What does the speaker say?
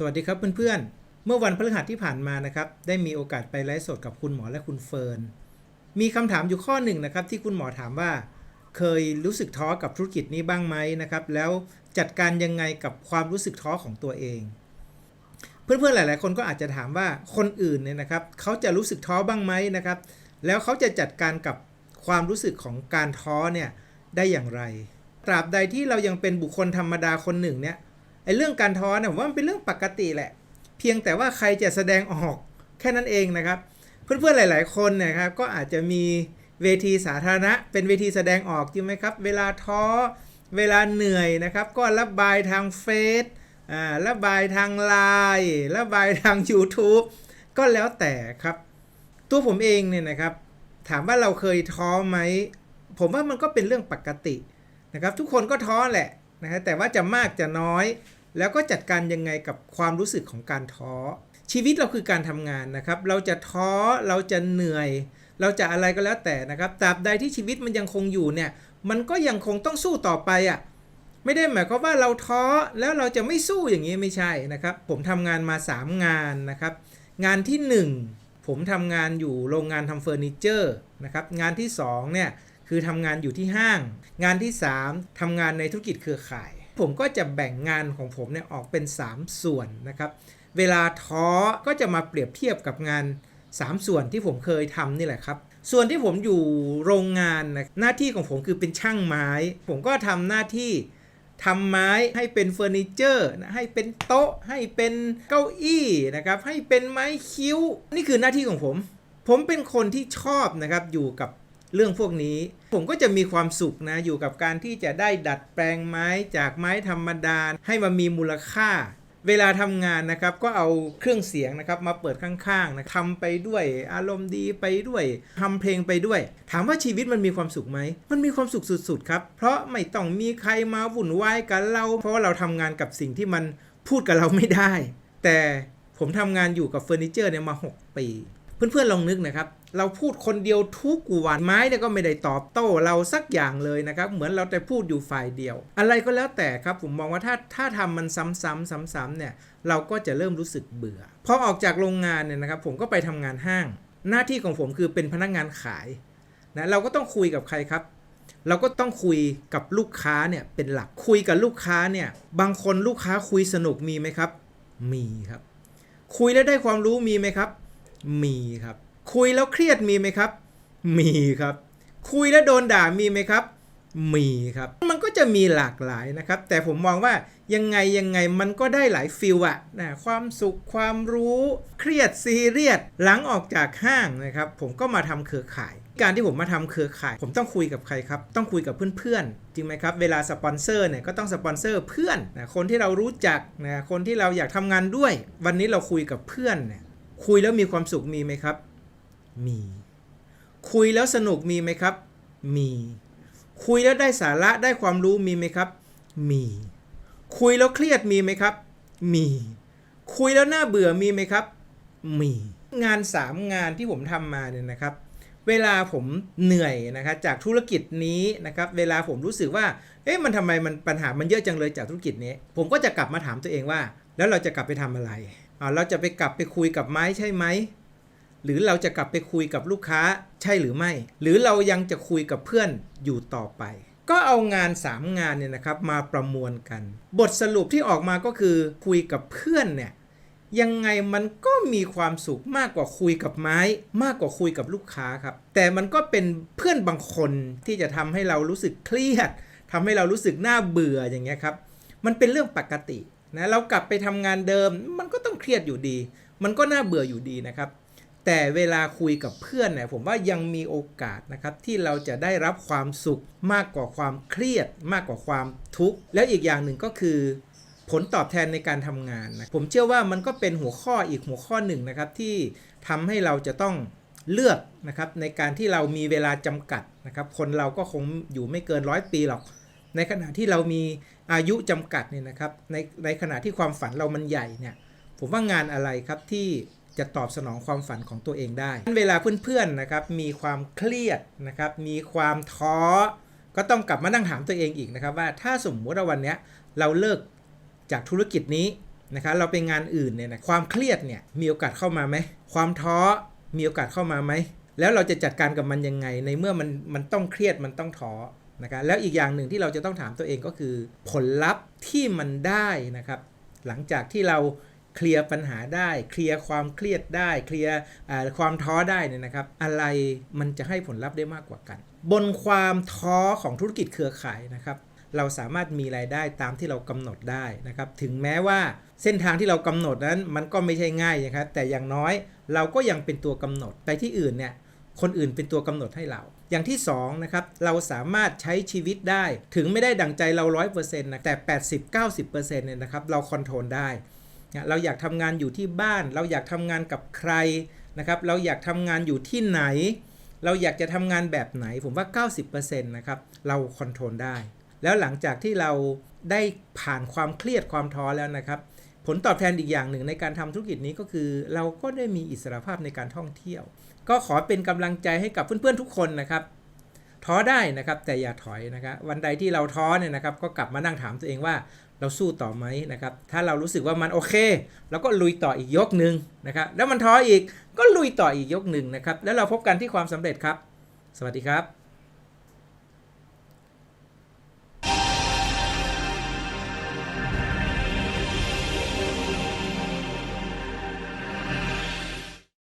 สวัสดีครับเพื่อนๆ เมื่อวันพฤหัสที่ผ่านมานะครับ ได้มีโอกาสไปไลฟ์สดกับคุณหมอและคุณเฟิร์น มีคำถามอยู่ข้อหนึ่งนะครับที่คุณหมอถามว่า เคยรู้สึกท้อกับธุรกิจนี้บ้างไหมนะครับ แล้วจัดการยังไงกับความรู้สึกท้อของตัวเอง เพื่อนๆ หลายๆ คนก็อาจจะถามว่าคนอื่นเนี่ยนะครับเขาจะรู้สึกท้อบ้างไหมนะครับ แล้วเขาจะจัดการกับความรู้สึกของการท้อเนี่ยได้อย่างไร ตราบใดที่เรายังเป็นบุคคลธรรมดาคนหนึ่งเนี่ย อ้เรื่องการท้อเนี่ยผมว่ามันเป็นเรื่องปกติแหละ เพียงแต่ว่าใครจะแสดงออกแค่นั้นเองนะครับ เพื่อนๆหลาย ๆ คนนยครับก็อาจจะมีเวทีสาธารณะ เป็นเวทีแสดงออกจริงไหมครับ เวลาท้อเวลาเหนื่อยนะครับ ก็ระบายทางเฟซอ่าระบายทางไลน์ระบายทาง YouTube ก็แล้วแต่ครับ ตัวผมเองเนี่ยนะครับ ถามว่าเราเคยท้อไหม ผมว่ามันก็เป็นเรื่องปกตินะครับ ทุกคนก็ท้อแหละนะฮะแต่ว่าจะมากจะน้อย แล้วก็จัดการยังไงกับความรู้สึกของการท้อ ชีวิตเราคือการทำงานนะครับ เราจะท้อเราจะเหนื่อย เราจะอะไรก็แล้วแต่นะครับตราบใดที่ชีวิตมันยังคงอยู่เนี่ย มันก็ยังคงต้องสู้ต่อไปอะ่ะไม่ได้หมายความว่าเราท้อแล้วเราจะไม่สู้อย่างนี้ไม่ใช่นะครับ ผมทำงานมา 3 งานนะครับ งานที่ 1 ผมทำงานอยู่โรงงานทำเฟอร์นิเจอร์นะครับงานที่2เนี่ยคือทำงานอยู่ที่ห้าง งานที่ 3ทำงานในธุรกิจเครือข่าย ผมก็จะแบ่งงานของผมเนี่ยออกเป็น 3 ส่วนนะครับ เวลาท้อก็จะมาเปรียบเทียบกับงาน 3 ส่วนที่ผมเคยทำนี่แหละครับ ส่วนที่ผมอยู่โรงงานนะหน้าที่ของผมคือเป็นช่างไม้ ผมก็ทำหน้าที่ทำไม้ให้เป็นเฟอร์นิเจอร์นะให้เป็นโต๊ะ ให้เป็นเก้าอี้นะครับให้เป็นไม้คิ้ว นี่คือหน้าที่ของผม ผมเป็นคนที่ชอบนะครับอยู่กับ เรื่องพวกนี้ ผมก็จะมีความสุขนะ อยู่กับการที่จะได้ดัดแปลงไม้จากไม้ธรรมดาให้มามีมูลค่า เวลาทำงานนะครับก็เอาเครื่องเสียงนะครับมาเปิดข้างๆนะทำไปด้วย อารมณ์ดีไปด้วยทำเพลงไปด้วย ถามว่าชีวิตมันมีความสุขไหม มันมีความสุขสุดๆครับ เพราะไม่ต้องมีใครมาวุ่นวายกับเรา เพราะว่าเราทำงานกับสิ่งที่มันพูดกับเราไม่ได้ แต่ผมทำงานอยู่กับเฟอร์นิเจอร์เนี่ยมา 6 ปี เพื่อนๆลองนึกนะครับ เราพูดคนเดียวทุกวันไม้เนี่ยก็ไม่ได้ตอบโต้เราสักอย่างเลยนะครับเหมือนเราแต่พูดอยู่ฝ่ายเดียว อะไรก็แล้วแต่ครับผมมองว่าถ้าถ้าทำมันซ้ำๆซ้ำๆเนี่ยเราก็จะเริ่มรู้สึกเบื่อพอออกจากโรงงานเนี่ยนะครับผมก็ไปทำงานห้าง หน้าที่ของผมคือเป็นพนักงานขายนะเราก็ต้องคุยกับใครครับ เราก็ต้องคุยกับลูกค้าเนี่ยเป็นหลักคุยกับลูกค้าเนี่ยบางคนลูกค้าคุยสนุกมีไหมครับ มีครับ คุยแล้วได้ความรู้มีไหมครับ มีครับ คุยแล้วเครียดมีไหมครับ มีครับ คุยแล้วโดนด่ามีไหมครับ มีครับ มันก็จะมีหลากหลายนะครับ แต่ผมมองว่ายังไงยังไงมันก็ได้หลายฟิลอะนะความสุขความรู้ เครียดซีเรียสหลังออกจากห้างนะครับ ผมก็มาทำเครือข่าย การที่ผมมาทำเครือข่าย ผมต้องคุยกับใครครับ ต้องคุยกับเพื่อนๆ จริงไหมครับ เวลาสปอนเซอร์เนี่ยก็ต้องสปอนเซอร์เพื่อนนะคนที่เรารู้จักนะคนที่เราอยากทำงานด้วย วันนี้เราคุยกับเพื่อนเนี่ยคุยแล้วมีความสุขมีไหมครับ มี คุยแล้วสนุกมีไหมครับ มี คุยแล้วได้สาระได้ความรู้มีไหมครับ มี คุยแล้วเครียดมีไหมครับ มี คุยแล้วน่าเบื่อมีไหมครับ มี งาน 3 งานที่ผมทำมาเนี่ยนะครับเวลาผมเหนื่อยนะครับจากธุรกิจนี้นะครับเวลาผมรู้สึกว่าเอ๊ะมันทำไมมันปัญหามันเยอะจังเลยจากธุรกิจนี้ ผมก็จะกลับมาถามตัวเองว่า แล้วเราจะกลับไปทำอะไรอ่าเราจะไปกลับไปคุยกับไม้ใช่ไหม หรือเราจะกลับไปคุยกับลูกค้าใช่หรือไม่ หรือเรายังจะคุยกับเพื่อนอยู่ต่อไป ก็เอางาน 3 งานเนี่ยนะครับมาประมวลกัน บทสรุปที่ออกมาก็คือคุยกับเพื่อนเนี่ยยังไงมันก็มีความสุขมากกว่าคุยกับไม้ มากกว่าคุยกับลูกค้าครับ แต่มันก็เป็นเพื่อนบางคนที่จะทำให้เรารู้สึกเครียดทำให้เรารู้สึกน่าเบื่ออย่างเงี้ยครับ มันเป็นเรื่องปกตินะเรากลับไปทำงานเดิม มันก็ต้องเครียดอยู่ดี มันก็น่าเบื่ออยู่ดีนะครับ แต่เวลาคุยกับเพื่อนเนี่ยผมว่ายังมีโอกาสนะครับที่เราจะได้รับความสุขมากกว่าความเครียด มากกว่าความทุกข์แล้วอีกอย่างหนึ่งก็คือผลตอบแทนในการทำงานนะผมเชื่อว่ามันก็เป็นหัวข้ออีกหัวข้อหนึ่งนะครับที่ทำให้เราจะต้องเลือกนะครับในการที่เรามีเวลาจำกัดนะครับคนเราก็คงอยู่ไม่เกินร้อยปีหรอก ในขณะที่เรามีอายุจำกัดเนี่ยนะครับในในขณะที่ความฝันเรามันใหญ่เนี่ยผมว่างานอะไรครับที่ จะตอบสนองความฝันของตัวเองได้เวลาเพื่อนๆนะครับมีความเครียดนะครับมีความท้อ ก็ต้องกลับมานั่งถามตัวเองอีกนะครับว่าถ้าสมมติว่าวันนี้เราเลิกจากธุรกิจนี้นะครับเราเป็นงานอื่นเนี่ยนะความเครียดเนี่ยมีโอกาสเข้ามาไหมความท้อมีโอกาสเข้ามาไหมแล้วเราจะจัดการกับมันยังไง ในเมื่อมันมันต้องเครียดมันต้องท้อนะครับแล้วอีกอย่างหนึ่งที่เราจะต้องถามตัวเองก็คือ ผลลัพธ์ที่มันได้นะครับหลังจากที่เรา เคลียร์ปัญหาได้ เคลียร์ความเครียดได้ เคลียร์ความท้อได้เนี่ยนะครับ อะไรมันจะให้ผลลัพธ์ได้มากกว่ากัน บนความท้อของธุรกิจเครือข่ายนะครับเราสามารถมีรายได้ตามที่เรากำหนดได้นะครับ ถึงแม้ว่าเส้นทางที่เรากำหนดนั้นมันก็ไม่ใช่ง่ายนะครับ แต่อย่างน้อยเราก็ยังเป็นตัวกำหนด ไปที่อื่นเนี่ย คนอื่นเป็นตัวกำหนดให้เรา อย่างที่2นะครับ เราสามารถใช้ชีวิตได้ ถึงไม่ได้ดังใจเรา 100%นะ แต่ 80-90%เนี่ยนะครับ เราคอนโทรลได้ เราอยากทำงานอยู่ที่บ้าน เราอยากทำงานกับใครนะครับ เราอยากทำงานอยู่ที่ไหน เราอยากจะทำงานแบบไหน ผมว่า 90%นะครับเราคอนโทรลได้ แล้วหลังจากที่เราได้ผ่านความเครียดความท้อแล้วนะครับ ผลตอบแทนอีกอย่างหนึ่งในการทำธุรกิจนี้ก็คือ เราก็ได้มีอิสรภาพในการท่องเที่ยว ก็ขอเป็นกำลังใจให้กับเพื่อนๆทุกคนนะครับ ท้อได้นะครับแต่อย่าถอยนะครับวันใดที่เราท้อเนี่ยนะครับก็กลับมานั่งถามตัวเองว่าเราสู้ต่อไหมนะครับ ถ้าเรารู้สึกว่ามันโอเคเราก็ลุยต่ออีกยกหนึ่งนะครับ แล้วมันท้ออีกก็ลุยต่ออีกยกหนึ่งนะครับ แล้วเราพบกันที่ความสำเร็จครับ สวัสดีครับ